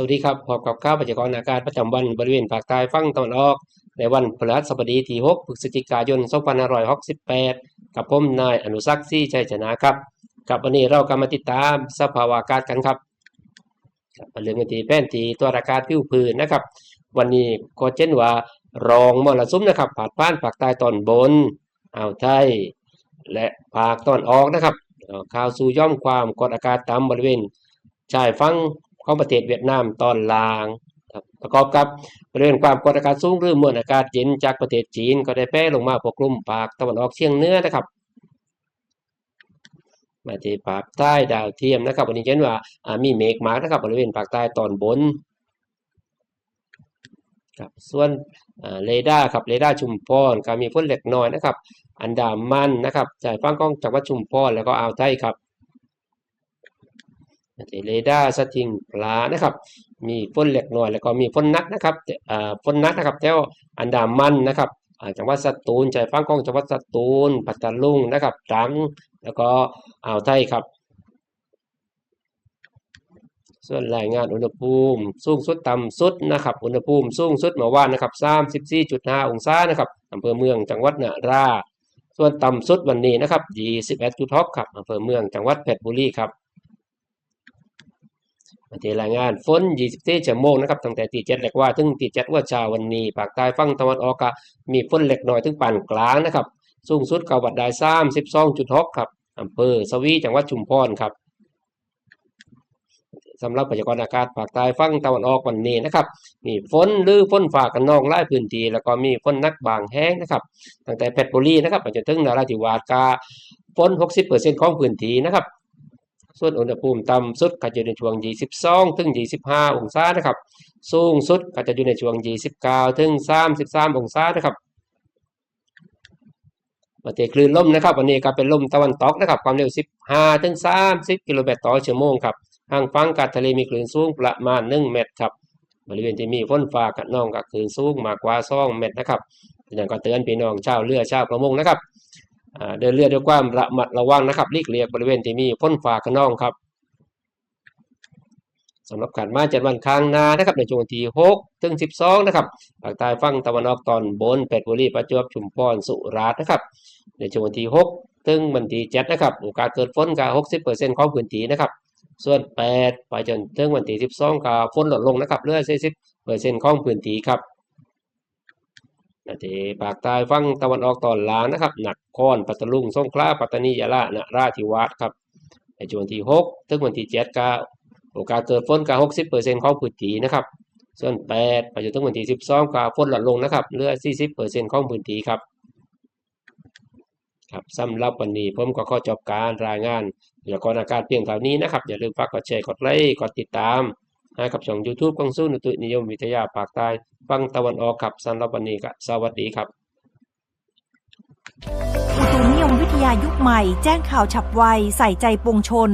สวัสดีครับพบกับข่าวพยากรณ์อากาศประจำวันบริเวณภาคใต้ฝั่งตะวันออก ในวันพฤหัสบดีที่ 6 พฤศจิกายน 2568 กับผมนายอนุสักษ์ซี่ชัยชนะครับ กับวันนี้เรากำมาติดตามสภาวะอากาศกันครับครับมาเรื่องกันที่แผนที่ตัวอากาศผิวพื้นนะครับ วันนี้ก็เช่นว่ารองมรสุมนะครับผ่านผ่านภาคใต้ตอนบนอ่าวไทย และภาคตอนออกนะครับเข่าวสู่ย่อมความกดอากาศต่ำบริเวณชายฝั่ง ของประเทศเวียดนามตอนล่างครับประกอบกับบริเวณความกดอากาศสูงหรือมวลอากาศเย็นจากประเทศจีนก็ได้แผ่ลงมาปกคลุมภาคตะวันออกเฉียงเหนือนะครับมาที่ภาคใต้ดาวเทียมนะครับวันนี้เช่นว่ามีเมฆมากนะครับบริเวณภาคใต้ตอนบนครับส่วนเรดาร์ครับเรดาร์ชุมพรก็มีฝนเล็กน้อยนะครับ อันดามันนะครับจ่ายฟังกล้องจากวัดชุมพรแล้วก็อ่าวไทยครับ เรดาร์สถิงปลานะครับ มีฝนเล็กน้อยแล้วก็มีฝนนักนะครับแต่อ่าฝนนักนะครับแถวอันดามันนะครับจังหวัดสตูลจ่ายฟังกล้องจังหวัดสตูลปัตตาลุงนะครับตรังแล้วก็อ่าวไทยครับ ส่วนรายงานอุณหภูมิสูงสุดต่ำสุดนะครับ อุณหภูมิสูงสุดเมื่อวานนะครับ34.5 องศานะครับอำเภอเมืองจังหวัดนาราส่วนต่ำสุดวันนี้นะครับ21.6ครับอำเภอเมืองจังหวัดเพชรบุรีครับ มาที่รายงานฝน24ชั่วโมงนะครับตั้งแต่ตี7เล็กว่าถึงตี7ว่าเช้าวันนี้ภาคใต้ฝั่งตะวันออกก็มีฝนเล็กน้อยถึงปานกลางนะครับ สูงสุดเกาวัดได้32.6ครับอำเภอสวีจังหวัดชุมพรครับสำหรับพยากรณ์อากาศภาคใต้ฝั่งตะวันออกวันนี้นะครับ มีฝนหรือฝนฟ้ากันนองหลายพื้นที่แล้วก็มีฝนนักบางแห้งนะครับ ตั้งแต่เพชรบุรีนะครับไปจนถึงนราธิวาสกาฝน 60%ของพื้นที่นะครับ ส่วนอุณหภูมิต่ำสุดก็จะอยู่ในช่วง 22 ถึง 25 องศานะครับ สูงสุดก็จะอยู่ในช่วง 29 ถึง 33 องศานะครับมาเตคลื่นลมนะครับ วันนี้ก็เป็นลมตะวันตกนะครับ ความเร็ว 15 ถึง 30 กิโลเมตรต่อชั่วโมงครับทางฝั่งกาดทะเลมีคลื่นสูงประมาณ 1 เมตรครับ บริเวณที่มีฝนฟ้ากับน้องกับคลื่นสูงมากกว่า2เมตรนะครับดังนั้นก็เตือนพี่น้องชาวเรือชาวประมงนะครับ เดินเรือด้วยความระมัดระวังนะครับลีกเลี่ยงบริเวณที่มีฝนฟ้ากับน้องครับสำหรับการมาจัดวันค้างหนานะครับในช่วงวันที่6ถึง 12 นะครับภาคใต้ฝั่งตะวันออกตอนบนเพชรบุรีประจวบชุมพรสุราษฎร์นะครับ ในช่วงวันที่6ถึงวันที่7นะครับโอกาสเกิดฝนก็60%ของพื้นที่นะครับ ส่วน 8 ไปจนถึงวันที่ 12ก็ฝนลดลงนะครับเหลือ40%ของพื้นที่ครับ ทีภาคใต้ฝั่งตะวันออกตอนล่างนะครับหนักคอนปัตตลุงสงขลาปัตตานียะลานราธิวาสครับในช่วงที่ 6 ถึงวันที่7ก็โอกาสเกิดฝนก็60%ของพื้นที่นะครับ ส่วน 8 ไปจนถึงวันที่ 12ก็ฝนลดลงนะครับเหลือ 40%ของพื้นที่ครับครับสำหรับวันนี้ผมก็ขอจบการรายงานพยากรณ์อากาศเพียงเท่านี้นะครับ อย่าลืมฝากกดแชร์กดไลค์กดติดตาม ให้กับช่อง YouTube กองสู้นุตุนิยมวิทยาปากใต้ฟังตะวันออกครับสำหรับวันนี้ก็สวัสดีครับอุตุนิยมวิทยายุคใหม่ แจ้งข่าวฉับไว ใส่ใจปวงชน